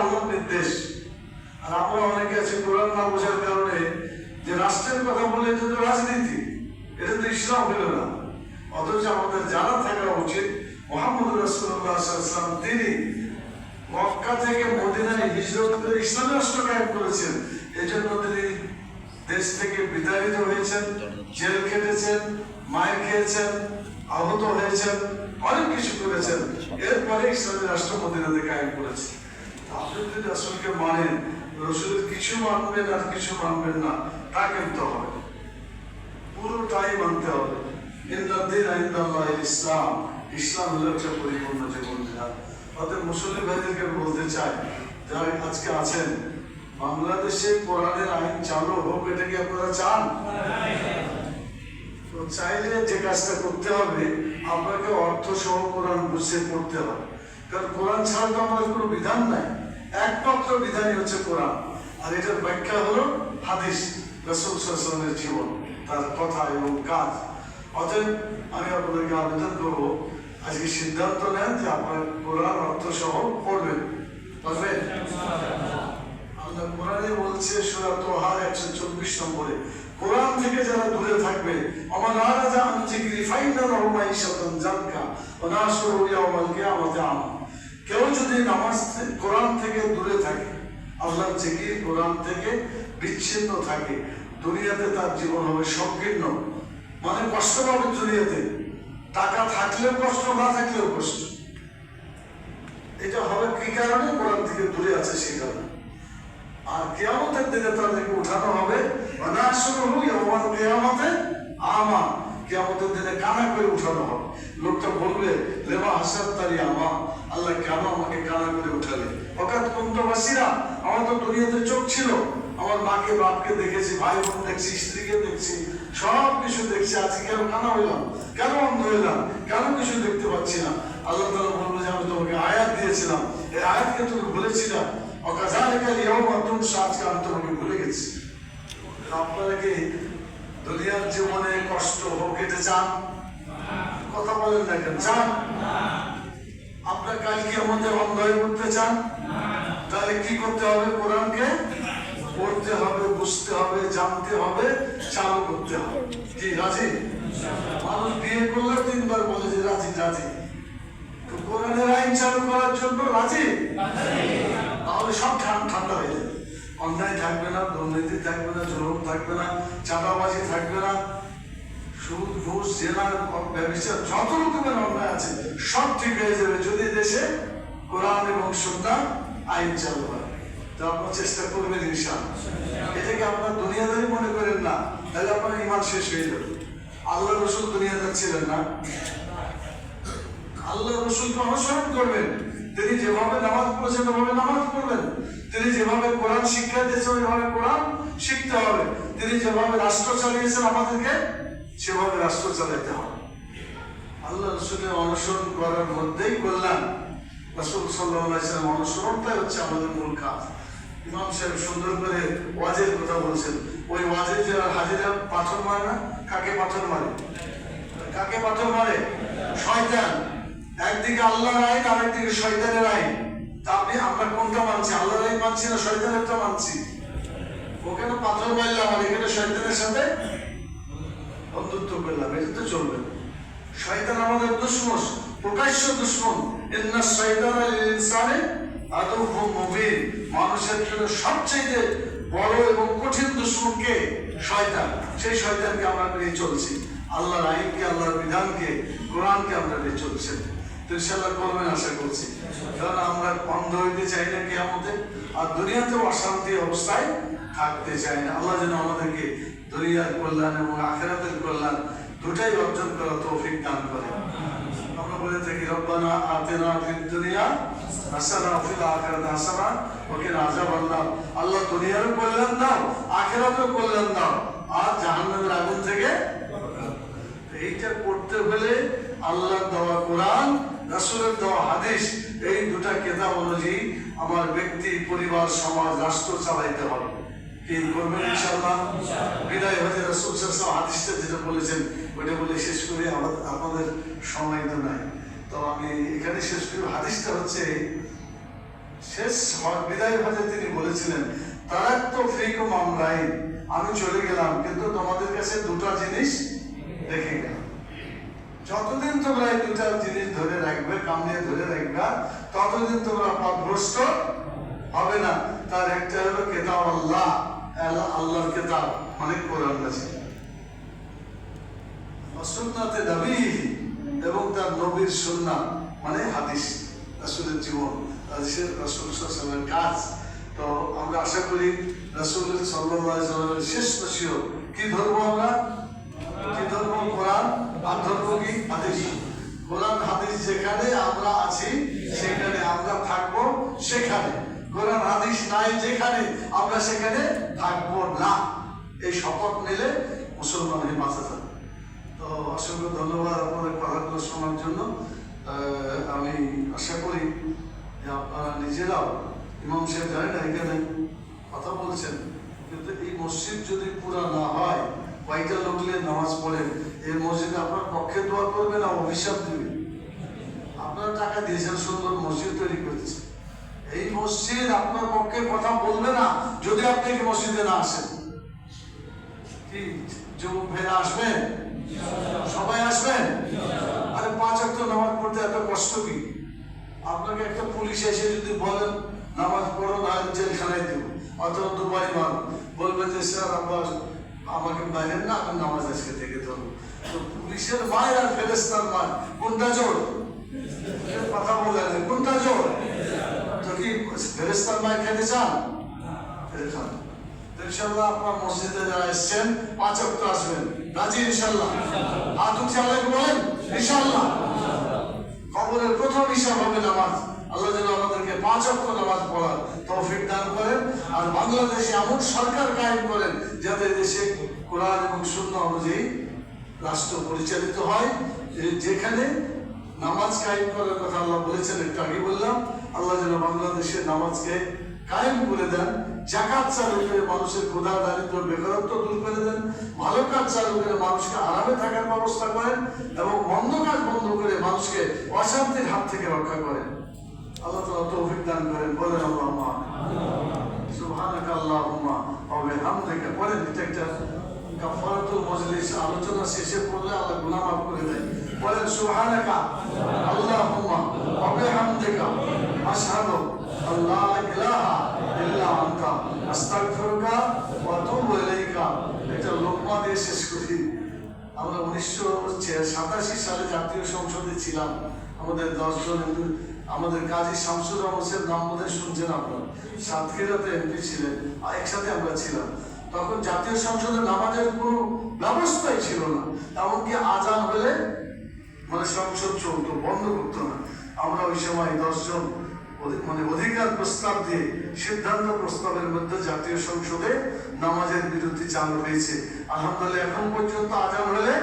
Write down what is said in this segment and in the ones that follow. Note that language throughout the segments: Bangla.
আল্লাহর নির্দেশ। আর আমরা অনেকে আছে কোরআন না বোঝার কারণে যে রাষ্ট্রের কথা বলে এটা তো রাজনীতি, এটা তো ইসলাম হইল না। অথচ আমাদের জানা থাকা উচিত মোহাম্মদ রাসুল্লাহ তিনি মক্কা থেকে মদিনায় হিজরত করে ইসলামী রাষ্ট্র কায়েম করেছেন। তিনি দেশ থেকে বিতাড়িত হয়েছেন, জেল খেটেছেন মায়ের খেয়েছেন, আহত হয়েছেন, অনেক কিছু করেছেন। এরপরে ইসলামী রাষ্ট্র মদিনাতে কায়েম করেছে। আপনি যদি রাসুলকে মানেন, রসুলের কিছু মানবেন আর কিছু মানবেন না, তা কিন্তু হবে। পুরোটাই মানতে হবে। ইন্দিন আইন্দাল্লাহ ইসলাম। ইসলাম হলো একটা পরিপূর্ণ জীবন বিধান অতএব মুসলিম ভাইদেরকে বলতে চাই, যারা আজকে আছেন, বাংলাদেশে কোরআনের আইন চালু হোক, এটা কি আপনারা চান? চাইলে যে কাজটা করতে হবে, আপনাকে অর্থ সহ কোরআন বুঝে পড়তে হবে। কারণ কোরআন ছাড়া তো আমাদের কোনো বিধান নাই। একমাত্র বিধানই হচ্ছে কোরআন। আর এটার ব্যাখ্যা হলো হাদিস, রসুল জীবন, তার কথা এবং কাজ। অতএব আমি আপনাদেরকে আবেদন করব, আজকে সিদ্ধান্ত নেন যে আপনার কোরআন অর্থ সহ পড়বেন? পারবেন আল্লাহ কোরআনে বলছে সূরা তোহা 124 নম্বরে, কোরআন থেকে যারা দূরে থাকবে, আমার রাজা আন জিকরি ফাইনা লাহু মাইশাতান জানকা নাসরু ইয়াউমাল কিয়ামাতি আমা। কেউ যদি নামাজ কোরআন থেকে দূরে থাকে, আল্লাহর জিকির কোরআন থেকে বিচ্ছিন্ন থাকে, দুনিয়াতে তার জীবন হবে সংকীর্ণ। মানে কষ্ট পাবে দুনিয়াতে। টাকা থাকলেও কষ্ট, না থাকলেও কষ্ট। এটা হবে কি কারণে? কোরআন থেকে দূরে আছে সেই কারণে। আর কেয়ামতের দিনে তাদেরকে উঠানো হবে অনাশুরু ইয়াউমাল কিয়ামতে আমা। কেয়ামতের দিনে কানা করে উঠানো হবে? লোকটা বলবে লেমা হাসাত তারি আমা, আল্লাহ কেন আমাকে কানা করে উঠালে অকাত কুন্তবাসীরা আমার তো দুনিয়াতে চোখ ছিল। আমার মাকে, বাপকে দেখেছি, ভাই বোন দেখছি, স্ত্রীকে দেখছি, সব কিছু দেখছি। আজকে কেন কানা হইলাম? কেন অন্ধ হইলাম? কেন কিছু দেখতে পাচ্ছি না? আল্লাহ তালা বলব যে, আমি তোমাকে আয়াত দিয়েছিলাম। এই আয়াতকে তুমি ভুলেছিলাম অকাজালিকা ইয়াউমা তুনসা আজকে আমি তোমাকে ভুলে গেছি। আপনারা কি দুনিয়ার জীবনে কষ্ট হোক, এটা চান? কথা বলেন না কেন? চান? আপনার কালকে আমাদের অন্ধ হয়ে উঠতে চান? তাহলে কি করতে হবে? কোরআনকে পড়তে হবে, বুঝতে হবে, জানতে হবে, চালু করতে হবে। কি, রাজি? মানুষ বিয়ে করলে তিনবার বলে যে রাজি রাজি। কোরআনের আইন চালু করার জন্য রাজি? তাহলে সব ঠান- ঠান্ডা হয়ে অন্যায় থাকবে না, দুর্নীতি থাকবে না, জুলুম থাকবে না, চাঁদাবাজি থাকবে না। সুদ, ঘুষ, জেনা ব্যবচার যত রকমের অন্যায় আছে, সব ঠিক হয়ে যাবে যদি দেশে কোরআন এবং সুন্না আইন চালু হয়। তো আপনার চেষ্টা করবেন ইনশাল এটাকে আপনার দুনিয়াদারি মনে করেন না, তাহলে আপনার ইমান শেষ হয়ে যাবে। আল্লাহ রসুল দুনিয়াদার ছিলেন না। আল্লাহ রসুলকে অনুসরণ করবেন। তিনি যেভাবে নামাজ পড়েছেন, ওভাবে নামাজ পড়বেন। তিনি যেভাবে কোরআন শিক্ষা দিয়েছেন, ওইভাবে কোরআন শিখতে হবে। তিনি যেভাবে রাষ্ট্র চালিয়েছেন, আমাদেরকে সেভাবে রাষ্ট্র চালাতে হবে। আল্লাহ রসুলের অনুসরণ করার মধ্যেই কল্যাণ। রসুল সাল্লাহ অনুসরণটাই হচ্ছে আমাদের মূল কাজ। ইমাম সাহেব সুন্দর করে ওয়াজের কথা বলছেন। ওই ওয়াজের যে হাজিরা পাথর মারে না, কাকে পাথর মারে? কাকে পাথর মারে? শয়তান। একদিকে আল্লাহর আইন আর একদিকে শয়তানের আইন তা আপনি আমরা কোনটা মানছি আল্লাহর আইন মানছি না শয়তানেরটা মানছি? ওখানে পাথর মারলাম আর এখানে শয়তানের সাথে বন্ধুত্ব করলাম। এটা তো চলবে। শয়তান আমাদের দুশ্মন, প্রকাশ্য দুশ্মন। শয়তান ইনসানে আদৌ মানুষের জন্য সবচেয়ে বড় এবং কঠিন দুশ্মনকে শয়তান। সেই শয়তানকে আমরা নিয়ে চলছি। আল্লাহর আইনকে আল্লাহর বিধানকে, কোরআনকে আমরা নিয়ে চলছি। তো ইনশাল্লাহ করবেন আশা করছি। কারণ আমরা অন্ধ হইতে চাই না কেয়ামতে, আর দুনিয়াতেও অশান্তি অবস্থায় থাকতে চাই না। আল্লাহ যেন আমাদেরকে দুনিয়ার কল্যাণ এবং আখেরাতের কল্যাণ দুটাই অর্জন করার তৌফিক দান করে। আমরা বলে থাকি, রব্বানা আতেনা ফিদ দুনিয়া হাসানা ফিল আখিরাত হাসানা ওয়া কিনা আযাবান্নার। আল্লাহ দুনিয়ারও কল্যাণ দাও, আখিরাতেও কল্যাণ দাও, আর জাহান্নামের আগুন থেকে এইটা করতে হলে আল্লাহর দেওয়া কোরআন রাসূলের দেওয়া হাদিস, এই দুটা কেতাব অনুযায়ী আমার ব্যক্তি, পরিবার, সমাজ, রাষ্ট্র চালাইতে হবে। কি করবেন ইনশাআল্লাহ? বিদায় রাসূল সাল্লাল্লাহু হাদিসটা যেটা বলেছেন, ওইটা বলে শেষ করে। আমাদের সময় তো নাই। তো আমি এখানে শেষ করি। হাদিসটা হচ্ছে, শেষ বিদায় ভাজে তিনি বলেছিলেন তারাক তো ফিকুম আমরাই আমি চলে গেলাম, কিন্তু তোমাদের কাছে দুটো জিনিস রেখে গেলাম। যতদিন তোমরা এই দুটা জিনিস ধরে রাখবে কামড়িয়ে ধরে রাখবে, ততদিন তোমরা পথভ্রষ্ট হবে না। তার একটা হলো কেতাব আল্লাহ আল্লাহ- কেতাব মানে কোরআন আছে। সুন্নাতে নবী এবং তার নবীর সুন্না মানে হাদিস, রাসূলের জীবন, হাদিসের রাসূল সাল্লাল্লাহু কাজ। তো আমরা আশা করি রাসূল সাল্লাল্লাহু আলাইহি সাল্লামের শেষ নসিহত কি ধরবো আমরা? কি ধরবো কোরআন? আর ধরবো কি হাদিস কোরআন হাদিস যেখানে আমরা আছি, সেখানে আমরা থাকব সেখানে। কোরআন হাদিস নাই যেখানে, আমরা সেখানে থাকব না। এই শপথ নিলে মুসলমান হয়ে বাঁচা যাবে। তো অসংখ্য ধন্যবাদ আপনাদের কথাগুলো শোনার জন্য। আমি আশা করি যে আপনারা নিজেরাও ইমাম সাহেব জানেন এখানে কথা বলছেন। কিন্তু এই মসজিদ যদি পুরা না হয় কয়টা লোক নামাজ পড়েন, এই মসজিদে আপনার পক্ষে দোয়া করবে না অভিশাপ দিবে? আপনারা টাকা দিয়েছেন, সুন্দর মসজিদ তৈরি করতেছেন এই মসজিদ আপনার পক্ষে কথা বলবে না, যদি আপনি এই মসজিদে না আসেন। কি, যুবক ভাইরা আসবেন? সবাই আসবেন? আরে পাঁচ অক্ট নামাজ পড়তে এত কষ্ট কি? আপনাকে একটা পুলিশ এসে যদি বলেন নামাজ পড়ো না, জেলখানায় দেব। অথবা দুবাই মার বলবে যে, স্যার আবার আমাকে বাইরেন না আমি নামাজ আজকে থেকে ধরবো তো পুলিশের মায়ের আর ফেরেস্তার মায় কোনটা জোর? কথা বললেন কোনটা জোর? তো কি ফেরেস্তার মায় খেতে চান? খেতে ইনশাল্লাহ আপনার মসজিদে যারা এসছেন, পাঁচ অক্ট আসবেন। রাজি ইনশাল্লাহ হাত উঠে আল্লাহকে বলেন ইনশাল্লাহ কবরের প্রথম হিসাব হবে নামাজ। আল্লাহ যেন আমাদেরকে পাঁচ অক্ট নামাজ পড়ার তৌফিক দান করেন। আর বাংলাদেশে এমন সরকার কায়েম করেন যাতে দেশে কোরআন এবং শূন্য অনুযায়ী রাষ্ট্র পরিচালিত হয়। যেখানে নামাজ কায়েম করার কথা আল্লাহ বলেছেন, একটু আগে বললাম, আল্লাহ যেন বাংলাদেশের নামাজকে কায়েম করে দেন। জাকাত চালু করে মানুষের ক্ষুধা, দারিদ্র, বেকারত্ব দূর করে দেন। ভালো কাজ চালু করে মানুষকে আরামে থাকার ব্যবস্থা করেন এবং মন্দ কাজ বন্ধ করে মানুষকে অশান্তির হাত থেকে রক্ষা করেন। আল্লাহ তালা তৌফিক দান করেন, বলেন আল্লাহ সুবহানাকা আল্লাহুম্মা। ওয়া বিহামদিকা বলেন এটা একটা কাফারাতুল মজলিস আলোচনা শেষে পড়লে আল্লাহ গুনাহ মাফ করে দেয়। বলেন সুবহানাকা আল্লাহুম্মা ওয়া বিহামদিকা, আশহাদু আল্লা ইলাহা ইল্লা আনতা। আস্তাগফিরুকা ওয়া আতুবু ইলাইকা। এটা লোকমা দিয়ে শেষ করি। আমরা উনিশশো সাতাশি সালে জাতীয় সংসদে ছিলাম। আমাদের দশজন আমাদের কাজী শামসুর রহমানের নাম বোধহয় শুনছেন আপনারা। সাতক্ষীরাতে এমপি ছিলেন, আর একসাথে আমরা ছিলাম। তখন জাতীয় সংসদে নামাজের কোনো ব্যবস্থাই ছিল না। এমনকি আজান হলে মানে সংসদ চলতো, বন্ধ করতো না। আমরা ওই সময় দশজন মানে অধিকার প্রস্তাব দিয়ে, সিদ্ধান্ত প্রস্তাবের মধ্যে জাতীয় সংসদে নামাজের বিরতি চালু হয়েছে। আলহামদুলিল্লাহ, এখন পর্যন্ত আজান হলে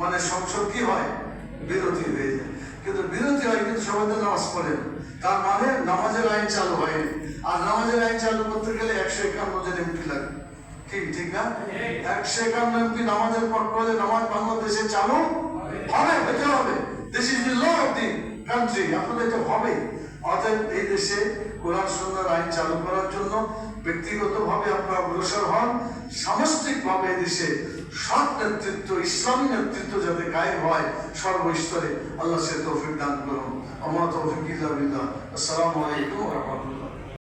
মানে সংসদ কি হয়? বিরতি হয়ে যায়। কিন্তু বিরতি হয়, কিন্তু সবাই নামাজ পড়ে না। তার মানে নামাজের আইন চালু হয়নি আর নামাজের আইন চালু করতে গেলে একশো একান্ন জন এমপি লাগে। ঠিক ঠিক না? একশো একান্ন এমপি নামাজের পক্ষ হলে নামাজ বাংলাদেশে চালু হবে, হতে হবে। দিস ইজ অফ কান্ট্রি এটা হবে। এই দেশে কোরআন সুন্দর আইন চালু করার জন্য ব্যক্তিগতভাবে আপনারা অগ্রসর হন। সামষ্টিকভাবে দেশে সৎ নেতৃত্ব, ইসলামী নেতৃত্ব যাতে কায়েম হয় সর্বস্তরে। আল্লাহ সে তৌফিক দান করুন। আমার তৌফিক ইল্লা বিল্লাহ আসসালামু আলাইকুম ওয়া রাহমাতুল্লাহ।